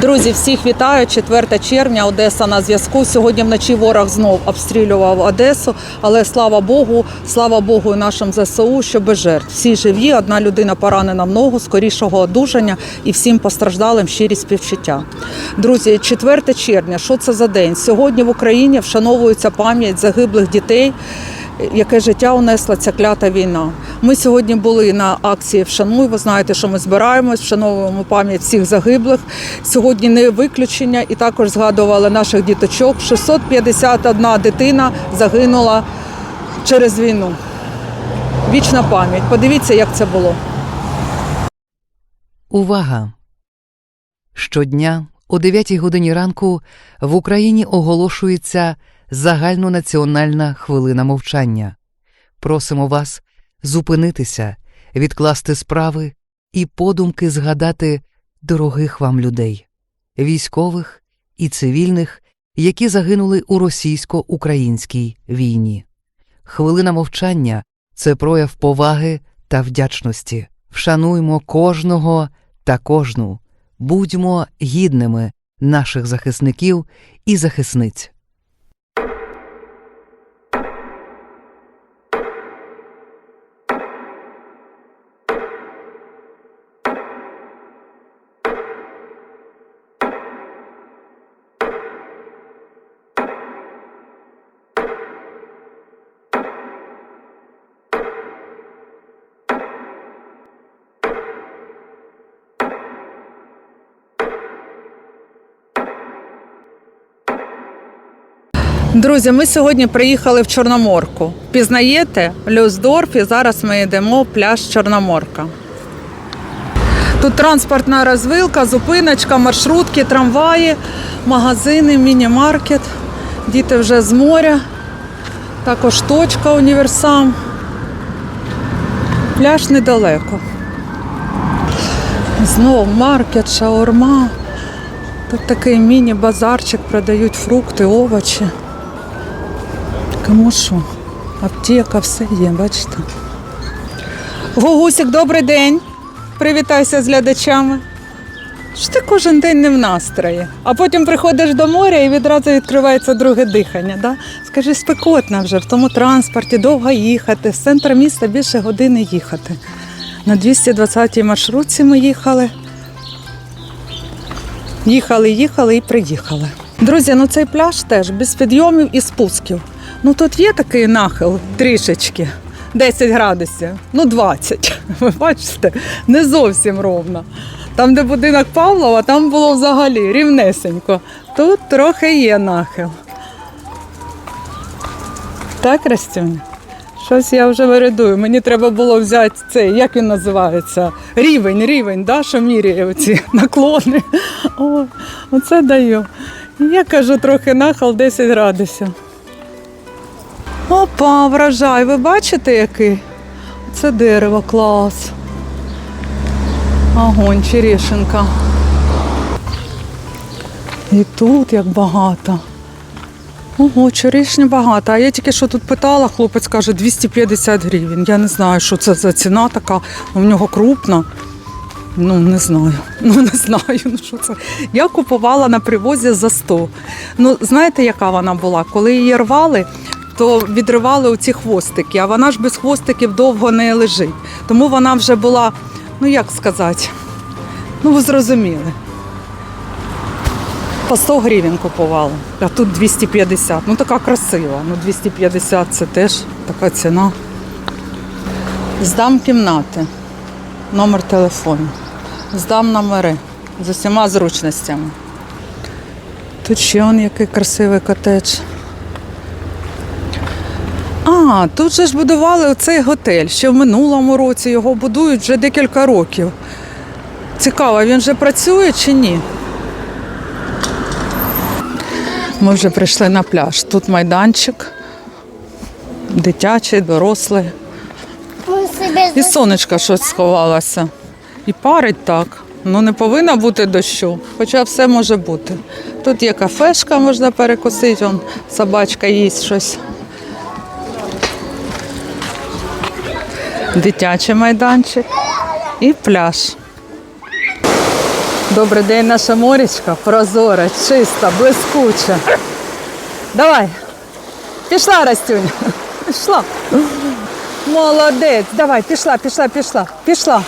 Друзі, всіх вітаю. 4 червня, Одеса на зв'язку. Сьогодні вночі ворог знов обстрілював Одесу, але слава Богу, слава Богу, і нашим ЗСУ, що без жертв. Всі живі, одна людина поранена в ногу, скорішого одужання і всім постраждалим щирі співчуття. Друзі, 4 червня, що це за день? Сьогодні в Україні вшановується пам'ять загиблих дітей. Яке життя унесла ця клята війна? Ми сьогодні були на акції Вшануй. Ви знаєте, що ми збираємось, вшановуємо пам'ять всіх загиблих. Сьогодні не виключення, і також згадували наших діточок. 651 дитина загинула через війну. Вічна пам'ять. Подивіться, як це було. Увага! Щодня о 9 годині ранку в Україні оголошується загальнонаціональна хвилина мовчання. Просимо вас зупинитися, відкласти справи і подумки згадати дорогих вам людей, військових і цивільних, які загинули у російсько-українській війні. Хвилина мовчання це прояв поваги та вдячності. Вшануймо кожного та кожну, будьмо гідними наших захисників і захисниць. Друзі, ми сьогодні приїхали в Чорноморку. Пізнаєте Люсдорф, і зараз ми йдемо в пляж Чорноморка. Тут транспортна розвилка, зупиночка, маршрутки, трамваї, магазини, міні-маркет. Діти вже з моря. Також точка універсам. Пляж недалеко. Знову маркет, шаурма. Тут такий міні-базарчик, продають фрукти, овочі. Кому що? Аптека, все є, бачите. Гугусик, добрий день. Привітайся з глядачами. Що ти кожен день не в настрої? А потім приходиш до моря і відразу відкривається друге дихання. Да? Скажи, спекотно вже в тому транспорті, довго їхати, з центру міста більше години їхати. На 220-й маршрутці ми їхали. Їхали, їхали і приїхали. Друзі, ну цей пляж теж без підйомів і спусків. Ну тут є такий нахил трішечки, 10 градусів, ну 20. Ви бачите, не зовсім ровно. Там, де будинок Павлова, там було взагалі рівнесенько. Тут трохи є нахил. Так, Растюня? Щось я вже вирядую. Мені треба було взяти цей, як він називається? Рівень, рівень, да, що міряє оці наклони. О, оце даю. Я кажу, трохи нахил 10 градусів. Опа, врожай, ви бачите який? Це дерево, клас. Огонь, черешенка. І тут як багато. Ого, черешня багато. А я тільки що тут питала, хлопець каже 250 гривень. Я не знаю, що це за ціна така. У нього крупна. Ну, не знаю. Ну, не знаю, ну що це. Я купувала на привозі за 100. Ну, знаєте, яка вона була? Коли її рвали, то відривали оці хвостики, а вона ж без хвостиків довго не лежить. Тому вона вже була, ну як сказати, ну ви зрозуміли. По 100 гривень купувала, а тут 250. Ну така красива. Ну 250 це теж така ціна. Здам кімнати, номер телефону. Здам номери з усіма зручностями. Тут ще он який красивий котедж. А, тут же ж будували оцей готель. Ще в минулому році його будують вже декілька років. Цікаво, він вже працює чи ні? Ми вже прийшли на пляж. Тут майданчик, дитячий, дорослий. І сонечко щось сховалося. І парить так. Ну не повинно бути дощу, хоча все може бути. Тут є кафешка, можна перекусити, Вон собачка їсть щось. Дитячий майданчик і пляж. Добрий день, наша морічка. Прозора, чиста, блискуча. Давай. Пішла, Растюня. Пішла. Молодець. Давай, пішла, пішла, пішла. Пішла.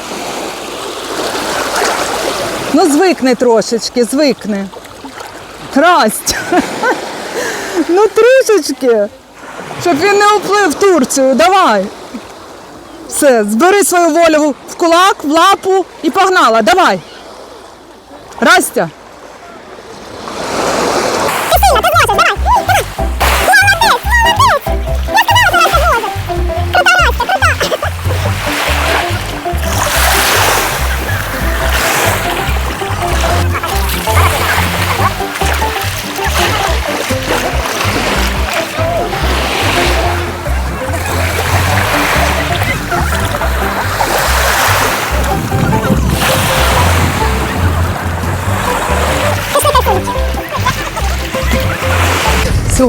Ну, звикни трошечки, звикни. Расть. Ну, трішечки. Щоб він не уплив в Турцію. Давай. Все, збери свою волю в кулак, в лапу і погнала. Давай. Растя.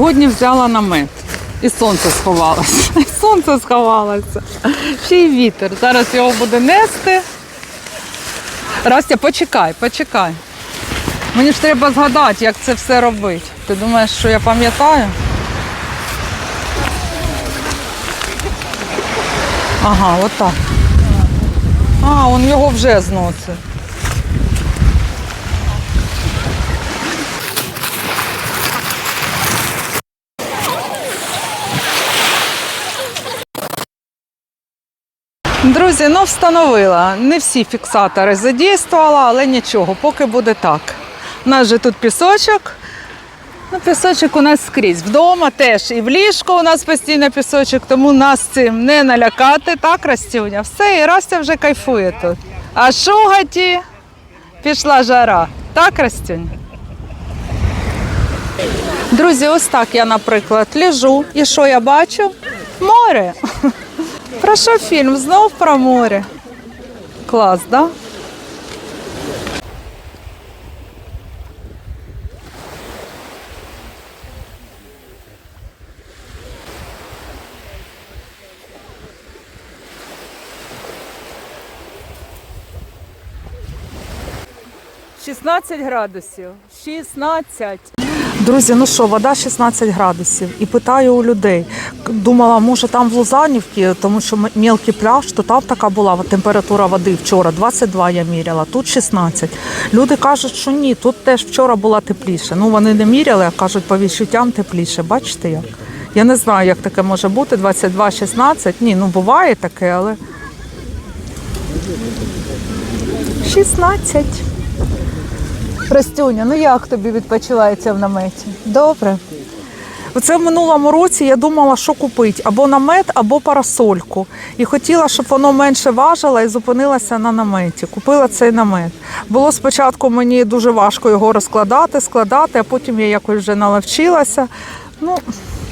Сьогодні взяла намет. І сонце сховалося. І сонце сховалося. Ще й вітер. Зараз його буде нести. Растя, почекай, почекай. Мені ж треба згадати, як це все робити. Ти думаєш, що я пам'ятаю? Ага, отак. А, он його вже зносить. Друзі, ну встановила. Не всі фіксатори задійствувала, але нічого, поки буде так. У нас же тут пісочок. Ну, пісочок у нас скрізь. Вдома теж і в ліжку у нас постійно пісочок, тому нас цим не налякати. Так, Растюня? Все, і Растя вже кайфує тут. А шугаті пішла жара. Так, Растюня? Друзі, ось так я, наприклад, лежу. І що я бачу? Море. Про що фільм? Знов про море. Клас, да? Шістнадцять градусів. 16. Друзі, ну що, вода 16 градусів. І питаю у людей. Думала, може там в Лузанівці, тому що мілкий пляж, то там така була температура води вчора. 22 я міряла, тут 16. Люди кажуть, що ні, тут теж вчора була тепліше. Ну вони не міряли, а кажуть, по відчуттям тепліше. Бачите як? Я не знаю, як таке може бути. 22-16. Ні, ну буває таке, але 16. Растюня, ну як тобі відпочивається в наметі? Добре. Оце в минулому році я думала, що купити або намет, або парасольку. І хотіла, щоб воно менше важило і зупинилася на наметі. Купила цей намет. Було спочатку мені дуже важко його розкладати, складати, а потім я якось вже наловчилася. Ну,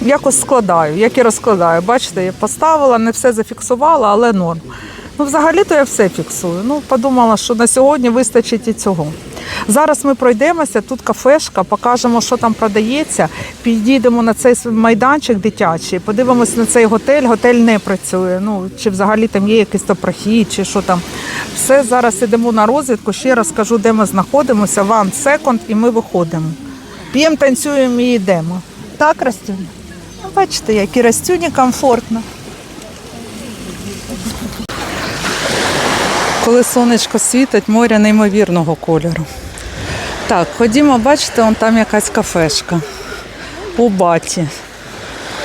якось складаю, як і розкладаю. Бачите, я поставила, не все зафіксувала, але норм. Ну, взагалі-то я все фіксую. Ну, подумала, що на сьогодні вистачить і цього. Зараз ми пройдемося, тут кафешка, покажемо, що там продається. Підійдемо на цей майданчик дитячий, подивимося на цей готель. Готель не працює. Ну чи взагалі там є якийсь то прохід, чи що там. Все зараз ідемо на розвідку. Ще раз скажу, де ми знаходимося. Ван секунд, і ми виходимо. П'ємо, танцюємо і йдемо. Так, Растюня? Ну, бачите, і Растюні комфортно. Коли сонечко світить, море неймовірного кольору. Так, ходімо, бачите, вон там якась кафешка у баті.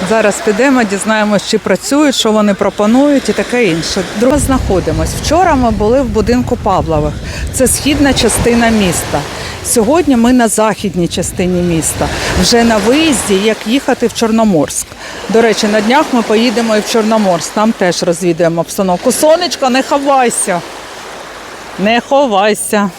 Зараз підемо, дізнаємось, чи працюють, що вони пропонують і таке інше. Друге знаходимось. Вчора ми були в будинку Павлових. Це східна частина міста. Сьогодні ми на західній частині міста, вже на виїзді, як їхати в Чорноморськ. До речі, на днях ми поїдемо і в Чорноморськ. Там теж розвідаємо обстановку. Сонечко, не ховайся. Не ховайся.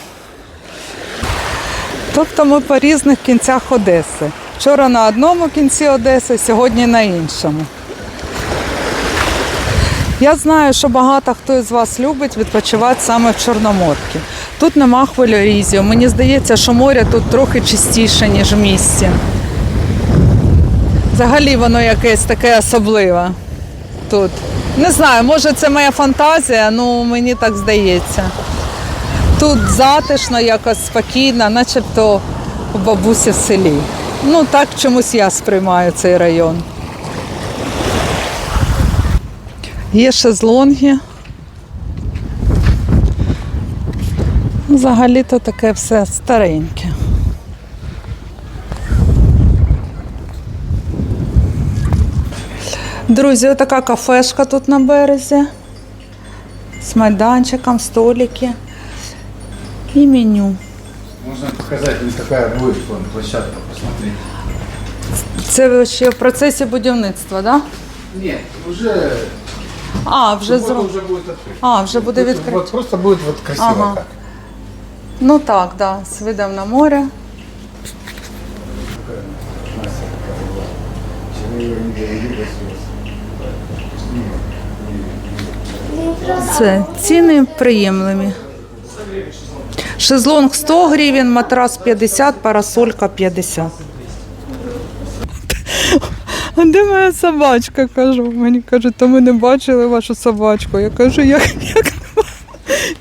Тобто ми по різних кінцях Одеси. Вчора на одному кінці Одеси, сьогодні на іншому. Я знаю, що багато хто із вас любить відпочивати саме в Чорноморці. Тут нема хвилярізів. Мені здається, що море тут трохи чистіше, ніж в місті. Взагалі воно якесь таке особливе тут. Не знаю, може це моя фантазія, ну мені так здається. Тут затишно, якось спокійно, начебто у бабусі в селі. Ну так чомусь я сприймаю цей район. Є шезлонги. Взагалі-то таке все стареньке. Друзі, отака кафешка тут на березі. З майданчиком, столики і меню. Можно показать, ну, какая будет площадка, посмотреть. Це ще в процесі будівництва, так? Да? Нет, уже, А, вже вот зроб... уже будет открыто. А, вже буде відкрито. Вот просто будет вот красиво Ага. так. Ну так, да, з видом на море. Це ціни приємливі. Шезлонг 100 гривень, матрас 50, парасолька 50. А де моя собачка? кажу. Мені кажуть, то ми не бачили вашу собачку. Я кажу, як, як,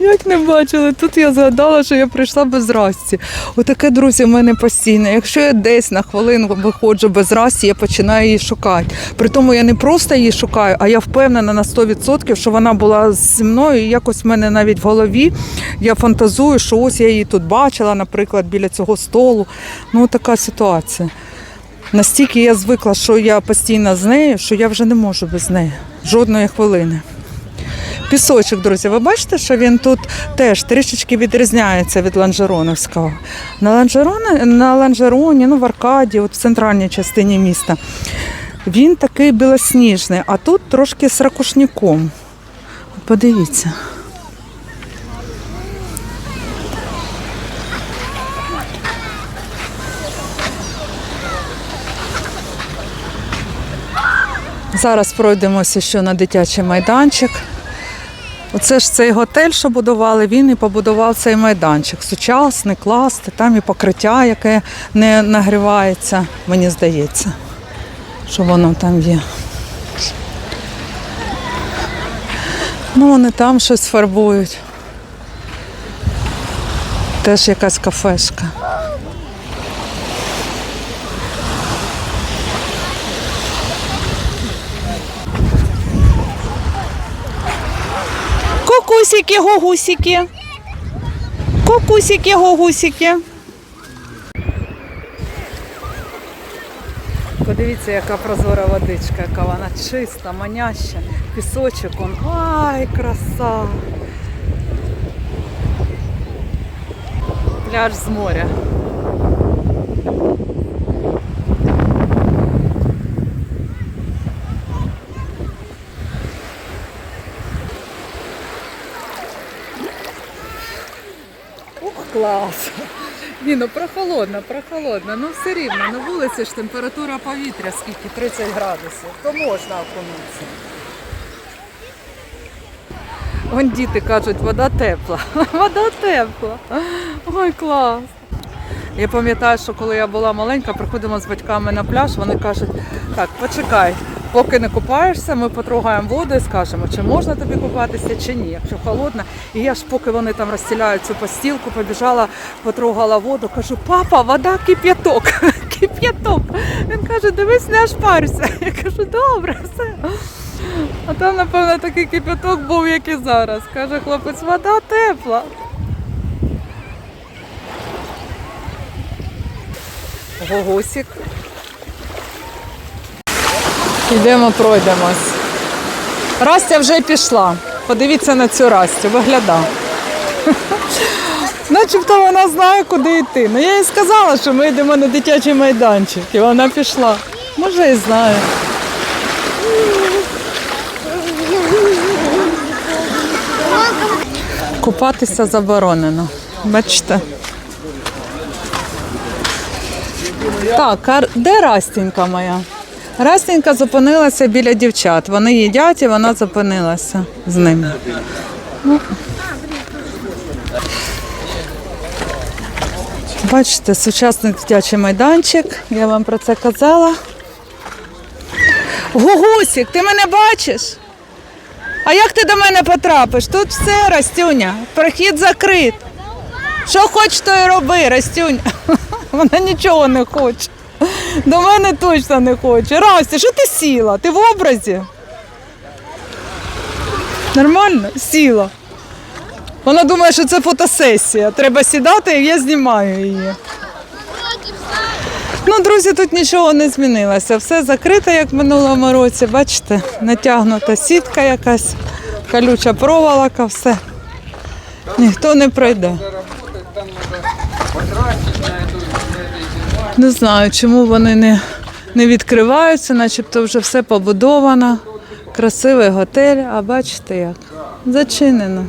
як не бачили? Тут я згадала, що я прийшла без расті. Отаке, друзі, в мене постійно. Якщо я десь на хвилину виходжу без расті, я починаю її шукати. При тому я не просто її шукаю, а я впевнена на 100%, що вона була зі мною. І якось в мене навіть в голові я фантазую, що ось я її тут бачила, наприклад, біля цього столу. Ну, така ситуація. Настільки я звикла, що я постійно з нею, що я вже не можу без неї жодної хвилини. Пісочок, друзі, ви бачите, що він тут теж трішечки відрізняється від ланжероновського. На ланжероні, на ланжероні, ну в Аркаді, от в центральній частині міста, він такий білосніжний, а тут трошки з ракушняком. От Подивіться. Зараз пройдемося ще на дитячий майданчик. Оце ж цей готель, що будували, він і побудував цей майданчик. Сучасний, класний, там і покриття, яке не нагрівається, мені здається, що воно там є. Ну, вони там щось фарбують. Теж якась кафешка. Кукусики, гогусики. Кукусики, гогусики. Подивіться, яка прозора водичка, яка вона чиста, маняща. Пісочок он. Ай, краса. Пляж з моря. Клас! Ні, ну прохолодно, прохолодно. Ну все рівно, на вулиці ж температура повітря скільки 30 градусів, то можна окунутися. Вон діти кажуть, вода тепла. Вода тепла. Ой, клас. Я пам'ятаю, що коли я була маленька, приходимо з батьками на пляж, вони кажуть, так, почекай, поки не купаєшся, ми потрогаємо воду і скажемо, чи можна тобі купатися, чи ні, якщо холодно. І я ж поки вони там розстіляють цю постілку, побіжала, потрогала воду, кажу, папа, вода кип'яток. Кип'яток. Він каже, дивись, не ошпарся. Я кажу, добре, все. А там, напевно, такий кип'яток був, як і зараз. Каже хлопець, вода тепла. Гогусік. Йдемо, пройдемось. Растя вже пішла. Подивіться на цю Растю, вигляда. Начебто вона знає, куди йти. Ну я їй сказала, що ми йдемо на дитячий майданчик, і вона пішла. Може і знає. Купатися заборонено. Бачите? Так, а де Растінька моя? Растінька зупинилася біля дівчат. Вони їдять і вона зупинилася з ними. Бачите, сучасний дитячий майданчик. Я вам про це казала. Гугусік, ти мене бачиш? А як ти до мене потрапиш? Тут все, Растюня, прохід закрит. Що хоч, то й роби, Растюнь. Вона нічого не хоче. До мене точно не хоче. Расті, що ти сіла? Ти в образі? Нормально? Сіла. Вона думає, що це фотосесія. Треба сідати, і я знімаю її. Ну, друзі, тут нічого не змінилося. Все закрите, як в минулому році. Бачите, натягнута сітка якась, колюча проволока, все. Ніхто не пройде. Не знаю, чому вони не, не відкриваються, начебто вже все побудовано. Красивий готель, а бачите як? Зачинено.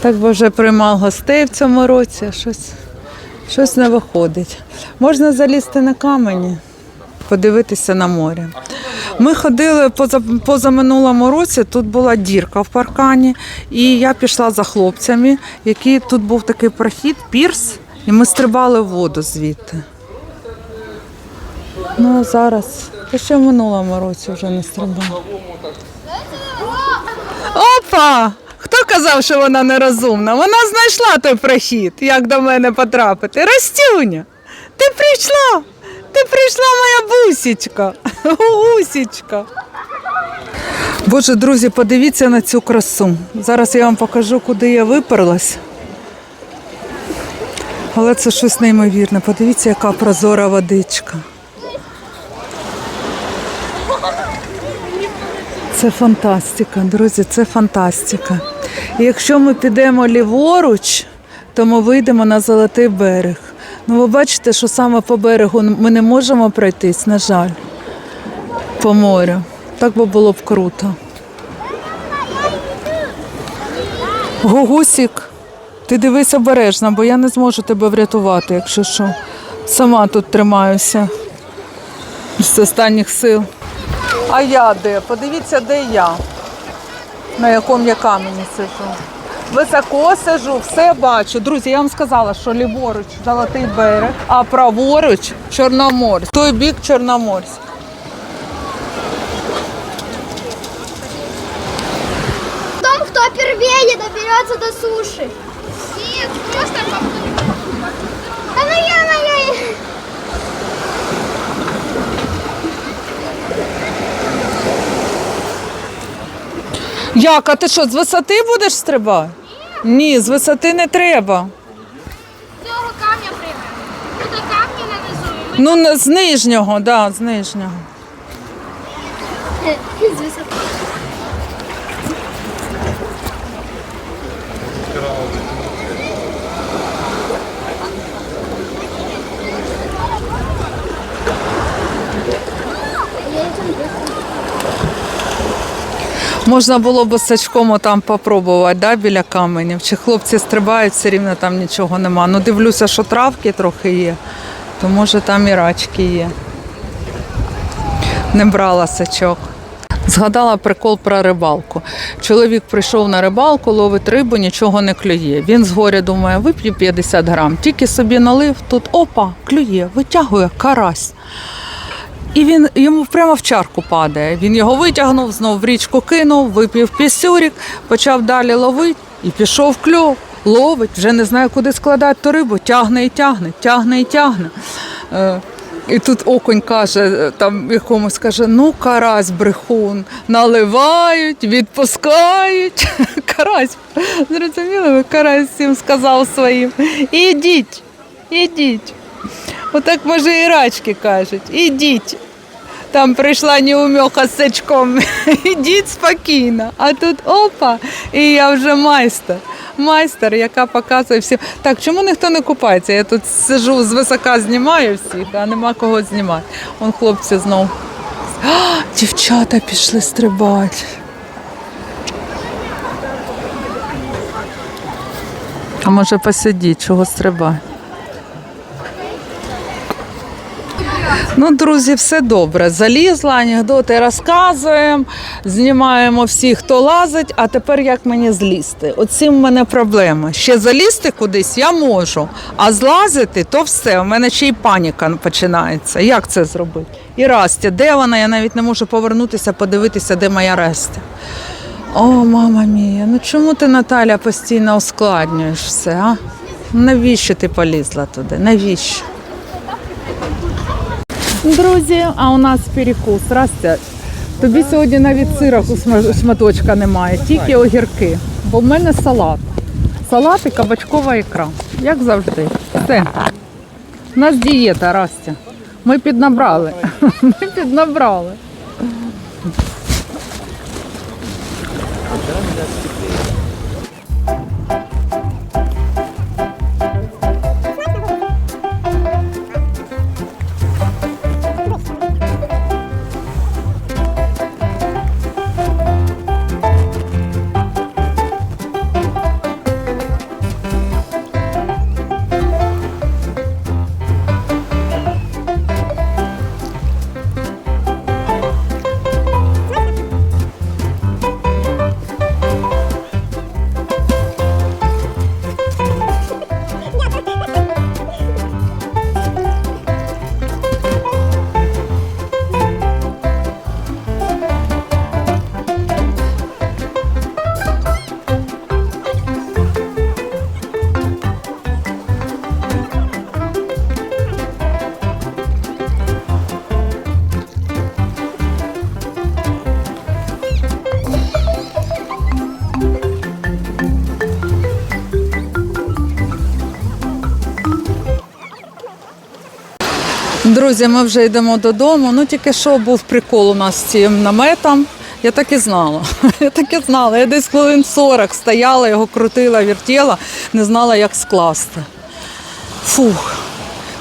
Так би вже приймав гостей в цьому році, щось, щось не виходить. Можна залізти на камені, подивитися на море. Ми ходили поза, позаминулому році, тут була дірка в паркані, і я пішла за хлопцями, які тут був такий прохід, пірс, і ми стрибали в воду звідти. Ну а зараз, та ще в минулому році вже не стрибала. Опа! Хто казав, що вона нерозумна? Вона знайшла той прохід, як до мене потрапити. Растюня, ти прийшла! Ти прийшла, моя бусічка, гусічка. Боже, друзі, подивіться на цю красу. Зараз я вам покажу, куди я виперлась. Але це щось неймовірне. Подивіться, яка прозора водичка. Це фантастика, друзі, це фантастика. І якщо ми підемо ліворуч, то ми вийдемо на золотий берег. Ну, ви бачите, що саме по берегу ми не можемо пройтись, на жаль, по морю. Так би було б круто. Гугусік, ти дивись обережно, бо я не зможу тебе врятувати, якщо що. Сама тут тримаюся з останніх сил. А я де? Подивіться, де я. На якому я камені сижу. Високо сижу, все бачу. Друзі, я вам сказала, що ліворуч золотий берег, а праворуч Чорноморськ. Той бік Чорноморськ. Том, кто первее доберется до суши. Як, а ти що, з висоти будеш стрибати? Ні, з висоти не треба. Цього камня прийме. Тут камні нанизуємо. Ну, з нижнього, да, з нижнього. З висоти. Можна було б сачком там попробувати, да, біля каменів. Чи хлопці стрибають, все рівно там нічого нема. Ну, дивлюся, що травки трохи є, то може там і рачки є. Не брала сачок. Згадала прикол про рибалку. Чоловік прийшов на рибалку, ловить рибу, нічого не клює. Він згоря думає, вип'ю 50 грам. Тільки собі налив, тут опа, клює, витягує карась. І він йому прямо в чарку падає. Він його витягнув, знов в річку кинув, випив пісюрік, почав далі ловити і пішов кльов. Ловить, вже не знає, куди складати ту рибу, тягне і тягне, тягне і тягне. Е, і тут окунь каже, е, там якомусь каже, ну карась брехун, наливають, відпускають. Карась, зрозуміли, карась всім сказав своїм. Ідіть, ідіть. Отак може і рачки кажуть, ідіть. Там прийшла неумеха з сачком, ідіть спокійно. А тут опа, і я вже майстер. Майстер, яка показує всім. Так, чому ніхто не купається? Я тут сижу з висока знімаю всіх, а нема кого знімати. Вон хлопці знов. А, дівчата пішли стрибати. А може посидіть, чого стрибати? Ну, друзі, все добре. Залізла, анекдоти розказуємо, знімаємо всіх, хто лазить. А тепер як мені злізти? Оцім в мене проблема. Ще залізти кудись я можу, а злазити то все. У мене ще й паніка починається. Як це зробити? І Растя, де вона? Я навіть не можу повернутися, подивитися, де моя Растя. О, мама мія, ну чому ти, Наталя, постійно ускладнюєш все, а? Навіщо ти полізла туди? Навіщо? Друзі, а у нас перекус. Растя, тобі сьогодні навіть сира шма- шматочка немає, тільки огірки. Бо в мене салат. Салат і кабачкова ікра. Як завжди. Все. У нас дієта, Растя. Ми піднабрали. Ми піднабрали. Друзі, ми вже йдемо додому. Ну тільки що був прикол у нас з цим наметом. Я так і знала. Я так і знала. Я десь хвилин 40 стояла, його крутила, вертіла, не знала, як скласти. Фух.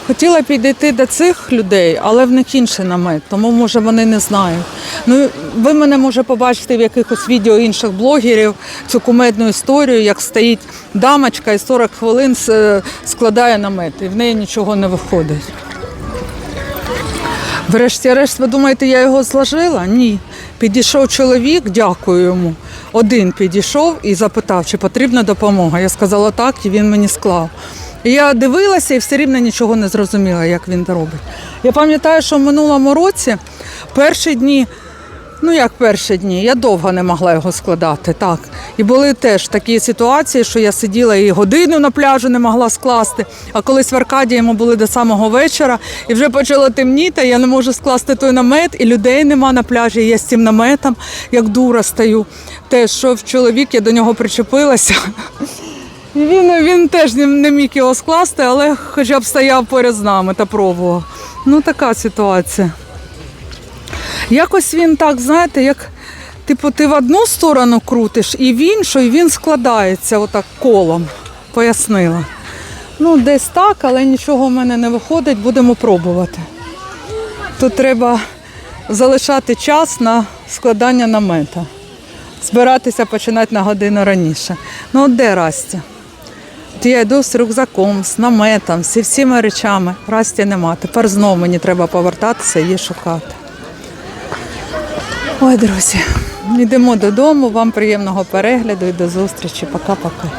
Хотіла підійти до цих людей, але в них інший намет, тому може вони не знають. Ну ви мене може побачите в якихось відео інших блогерів цю кумедну історію, як стоїть дамочка і 40 хвилин складає намет, і в неї нічого не виходить. Врешті-решт, ви думаєте, я його зложила? Ні. Підійшов чоловік, дякую йому. Один підійшов і запитав, чи потрібна допомога. Я сказала так, і він мені склав. І я дивилася і все рівно нічого не зрозуміла, як він це робить. Я пам'ятаю, що в минулому році перші дні, ну як перші дні, я довго не могла його складати. так. І були теж такі ситуації, що я сиділа і годину на пляжу не могла скласти. А колись в Аркадії ми були до самого вечора, і вже почало темніти, я не можу скласти той намет, і людей нема на пляжі. і Я з цим наметом, як дура стою. Теж що чоловік, я до нього причепилася. Він, він теж не міг його скласти, але хоча б стояв поряд з нами та пробував. Ну, така ситуація. Якось він так, знаєте, як типу, ти в одну сторону крутиш і в іншу, і він складається отак колом. Пояснила. Ну, десь так, але нічого в мене не виходить, будемо пробувати. Тут треба залишати час на складання намета. Збиратися починати на годину раніше. Ну, от де Растя? От я йду з рюкзаком, з наметом, зі всіма речами. Расті нема. Тепер знову мені треба повертатися і її шукати. Ой, друзі, йдемо додому. Вам приємного перегляду і до зустрічі. Пока-пока.